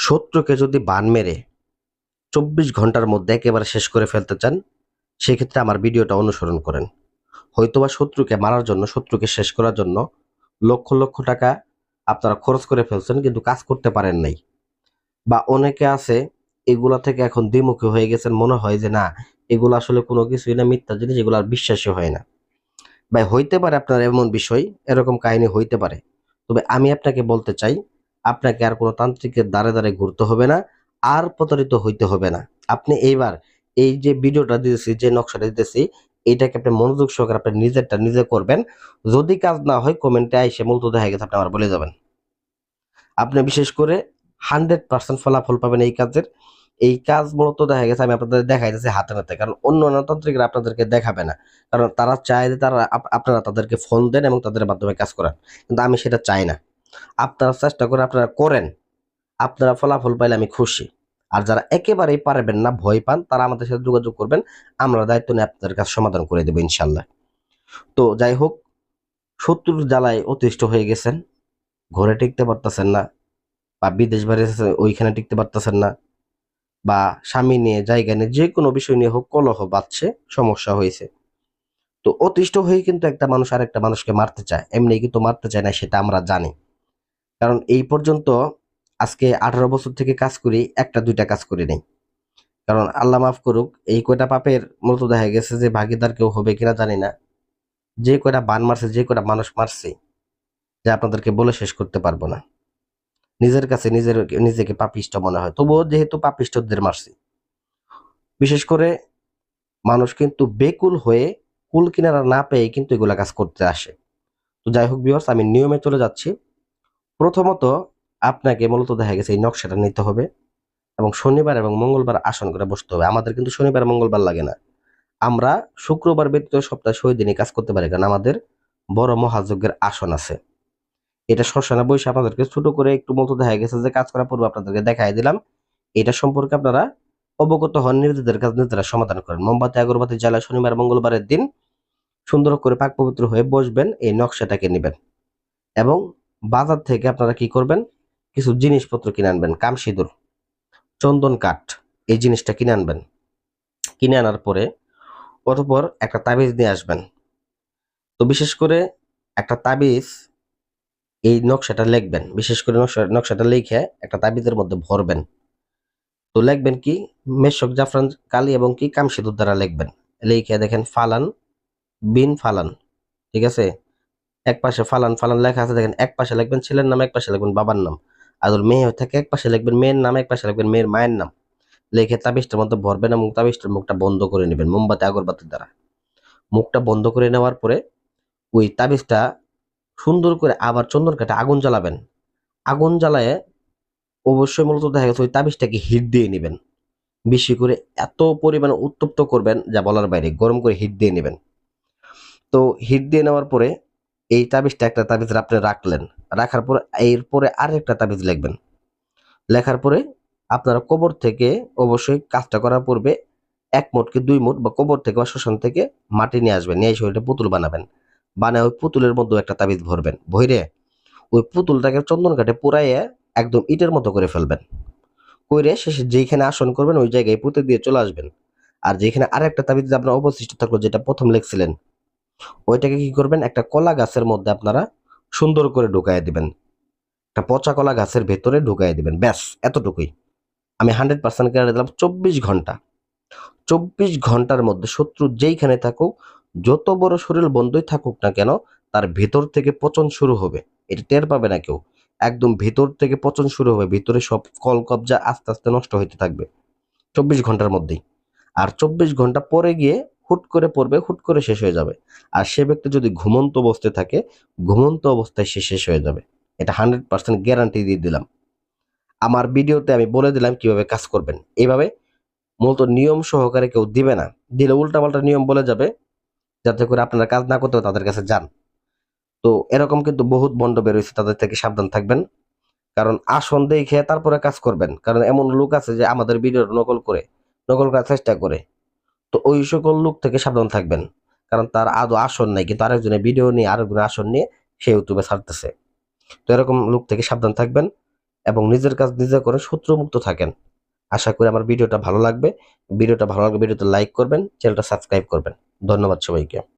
শত্রুকে যদি বান মেরে চব্বিশ ঘণ্টার মধ্যে একেবারে শেষ করে ফেলতে চান, সেক্ষেত্রে আমার ভিডিওটা অনুসরণ করেন। হয়তোবা শত্রুকে মারার জন্য, শত্রুকে শেষ করার জন্য লক্ষ লক্ষ টাকা আপনারা খরচ করে ফেলছেন, কিন্তু কাজ করতে পারেন নাই। বা অনেকে আছে, এগুলা থেকে এখন দ্বিমুখী হয়ে গেছেন, মনে হয় যে না, এগুলো আসলে কোনো কিছুই না, মিথ্যা জিনিস, এগুলো আর বিশ্বাসী হয় না। ভাই, হইতে পারে আপনার এমন বিষয়, এরকম কাহিনী হইতে পারে। তবে আমি আপনাকে বলতে চাই আপনাকে আর কোনো তান্ত্রিকের দ্বারে দ্বারে ঘুরতে হবে না, আর প্রতারিত হইতে হবে না। আপনি এইবার এই যে ভিডিওটা দিতেছি, যে নকশাটা দিতেছি, এটাকে আপনি মনোযোগ সহকারে আপনি নিজেরটা নিজে করবেন। যদি কাজ না হয়, কমেন্টে আইসে মূলত দেখা গেছে, আপনি আমার বলে যাবেন। আপনি বিশেষ করে হান্ড্রেড পার্সেন্ট ফলাফল পাবেন এই কাজের। এই কাজ মূলত দেখা গেছে, আমি আপনাদের দেখাইতেছি হাতে নাতে, কারণ অন্য অন্য তান্ত্রিকরা আপনাদেরকে দেখাবে না। কারণ তারা চায় যে তারা আপ- আপনারা তাদেরকে ফোন দেন এবং তাদের মাধ্যমে কাজ করান। কিন্তু আমি সেটা চাই না। আপনারা চেষ্টা করে আপনারা করেন। আপনারা ফলাফল পাইলে আমি খুশি। আর যারা একেবারেই পারবেন না, ভয় পান, তারা আমাদের সাথে যোগাযোগ করবেন। আমরা দায়িত্ব নিয়ে আপনাদের কাছে সমাধান করে দেবো ইনশাল্লাহ তো যাই হোক, শত্রুর জ্বালায় অতিষ্ঠ হয়ে গেছেন। ঘরে টিকতে পারতেছেন না বা বিদেশ বাড়ি ওইখানে টিকতে পারতেছেন না বা স্বামী নিয়ে, জায়গা নিয়ে, যে কোনো বিষয় নিয়ে হোক, কলহ বাড়ছে সমস্যা হয়েছে। তো অতিষ্ঠ হয়ে কিন্তু একটা মানুষ আর একটা মানুষকে মারতে চায়। এমনি কিন্তু মারতে চায় না, সেটা আমরা জানি। কারণ এই পর্যন্ত আজকে আঠারো বছর থেকে কাজ করি, একটা, দুইটা কাজ করি নেই। কারণ আল্লাহ মাফ করুক, এই কয়টা পাপের মূলত দেখা গেছে যে ভাগিদার কেউ হবে কিনা জানি না। যে কয়টা বান মারছে, যে কয়টা মানুষ মারছে, যে আপনাদেরকে বলে শেষ করতে পারব না। নিজের কাছে নিজের, নিজেকে পাপিষ্ট মনে হয়। তবুও যেহেতু পাপিষ্টদের মারছি। বিশেষ করে মানুষ কিন্তু বেকুল হয়ে কুল কিনারা না পেয়ে কিন্তু এগুলা কাজ করতে আসে। তো যাই হোক বিয়ার্স আমি নিয়মে চলে যাচ্ছি। প্রথমত আপনাকে মূলত দেখা গেছে এই নকশাটা নিতে হবে এবং শনিবার এবং মঙ্গলবার আসন করে বসতে হবে। আমাদের কিন্তু শনিবার, মঙ্গলবার লাগে না। আমরা শুক্রবার ব্যতীত সপ্তাহে ছয় দিনই কাজ করতে পারি, কারণ আমাদের বড় মহাযজ্ঞের আসন আছে। এটা শ্মশানে বসে আপনাদেরকে ছোট করে একটু মতো দেখা গেছে যে কাজ করার পূর্বে আপনাদেরকে দেখাই দিলাম। এটা সম্পর্কে আপনারা অবগত হন, নিজেদের কাজ নিজেরা সমাধান করেন। মোমবাতি, আগরবাতি জ্বালা শনিবার, মঙ্গলবারের দিন সুন্দর করে পাক পবিত্র হয়ে বসবেন, এই নকশাটাকে নেবেন। এবং বাজার থেকে আপনারা কি করবেন? কিছু জিনিসপত্র কিনে আনবেন, কাম সিঁদুর, চন্দন কাঠ, এই জিনিসটা কিনে আনবেন। কিনে আনার পরে অতপর একটা তাবিজ নিয়ে আসবেন। তো বিশেষ করে একটা তাবিজ এই নকশাটা লিখবেন, বিশেষ করে নকশা নকশাটা লিখে একটা তাবিজের মধ্যে ভরবেন। তো লিখবেন কি? মেশক জাফরান কালি এবং কি? কাম সিঁদুর দ্বারা লিখবেন। লিখে দেখেন ফালান, বিন ফালান, ঠিক আছে? এক পাশে ফালান ফালান লেখা আছে, দেখেন এক পাশে লিখবেন ছেলের নাম, এক পাশে লিখবেন বাবার নাম। আর মেয়ে হয়ে থাকে এক পাশে লিখবেন মেয়ের নাম, এক পাশে লিখবেন মেয়ের মায়ের নাম। লিখে তাবিজটার মধ্যে ভরবেন এবং তাবিজটার মুখটা বন্ধ করে নেবেন মোমবাতি, আগরবাতির দ্বারা। মুখটা বন্ধ করে নেওয়ার পরে ওই তাবিজটা সুন্দর করে আবার চন্দন কাঠে আগুন জ্বালাবেন। আগুন জ্বালায় অবশ্যই মূলত দেখা গেছে ওই তাবিজটাকে হিট দিয়ে নেবেন। বেশি করে এত পরিমাণে উত্তপ্ত করবেন যা বলার বাইরে, গরম করে হিট দিয়ে নেবেন। তো হিট দিয়ে নেওয়ার পরে এই তাবিজটা একটা তাবিজ আপনি রাখলেন। রাখার পরে এরপরে আর একটা তাবিজ লিখবেন। লেখার পরে আপনারা কবর থেকে অবশ্যই কাজটা করার পূর্বে এক মুঠ কি দুই মুঠ বা কবর থেকে বা শ্মশান থেকে মাটি নিয়ে আসবেন। নিয়ে এসে ওইটা পুতুল বানাবেন। বানায় ওই পুতুলের মধ্যে একটা তাবিজ ভরবেন। ভরে ওই পুতুলটাকে চন্দন কাঠে পুরাইয়ে একদম ইটের মতো করে ফেলবেন। কইরে শেষে যেখানে আসন করবেন, ওই জায়গায় পুঁতে দিয়ে চলে আসবেন। আর যেখানে আরেকটা তাবিজ আপনার অবশিষ্ট থাকল, যেটা প্রথম লিখছিলেন ওইটাকে কি করবেন? একটা কলা গাছের মধ্যে আপনারা সুন্দর করে ঢুকাই দিবেন। একটা পচা কলা গাছের ভেতরে ঢুকাই দিবেন। ব্যাস, এতটুকুই। আমি হান্ড্রেড পার্সেন্ট কেটে দিলাম, চব্বিশ ঘণ্টা। চব্বিশ ঘণ্টার মধ্যে শত্রু যেইখানে থাকুক, যত বড় শরীর বন্ধই থাকুক না কেন, তার ভেতর থেকে পচন শুরু হবে। এটা টের পাবে না কেউ। একদম ভেতর থেকে পচন শুরু হবে, ভিতরে সব কল কবজা আস্তে আস্তে নষ্ট হইতে থাকবে। চব্বিশ ঘণ্টার মধ্যেই। আর চব্বিশ ঘণ্টা পরে গিয়ে হুট করে পড়বে, হুট করে শেষ হয়ে যাবে। আর সে ব্যক্তি যদি ঘুমন্ত অবস্থায় থাকে, ঘুমন্ত অবস্থায় সে শেষ হয়ে যাবে। এটা হান্ড্রেড পার্সেন্ট গ্যারান্টি দিয়ে দিলাম। আমার ভিডিওতে আমি বলে দিলাম কীভাবে কাজ করবেন। এইভাবে মূলত নিয়ম সহকারে কেউ দিবে না। দিলে উল্টাপাল্টা নিয়ম বলে যাবে, যাতে করে আপনারা কাজ না করতেও তাদের কাছে যান। তো এরকম কিন্তু বহুত বন্ড বেরোইছে তাদের থেকে সাবধান থাকবেন। কারণ আসন দেখে তারপরে কাজ করবেন। কারণ এমন লোক আছে যে আমাদের ভিডিও নকল করে, নকল করার চেষ্টা করে। তো ওই সকল লোক থেকে সাবধান থাকবেন। কারণ তার আদৌ আসন নেই, কিন্তু আরেকজনের ভিডিও নিয়ে, আরেকজনের আসন নিয়ে সে ইউটিউবে ছাড়তেছে। তো এরকম লোক থেকে সাবধান থাকবেন এবং নিজের কাজ নিজে করে শত্রুমুক্ত থাকেন। আশা করি আমার ভিডিওটা ভালো লাগবে। ভিডিওটা ভালো লাগবে ভিডিওতে লাইক করবেন চ্যানেলটা সাবস্ক্রাইব করবেন। ধন্যবাদ সবাইকে।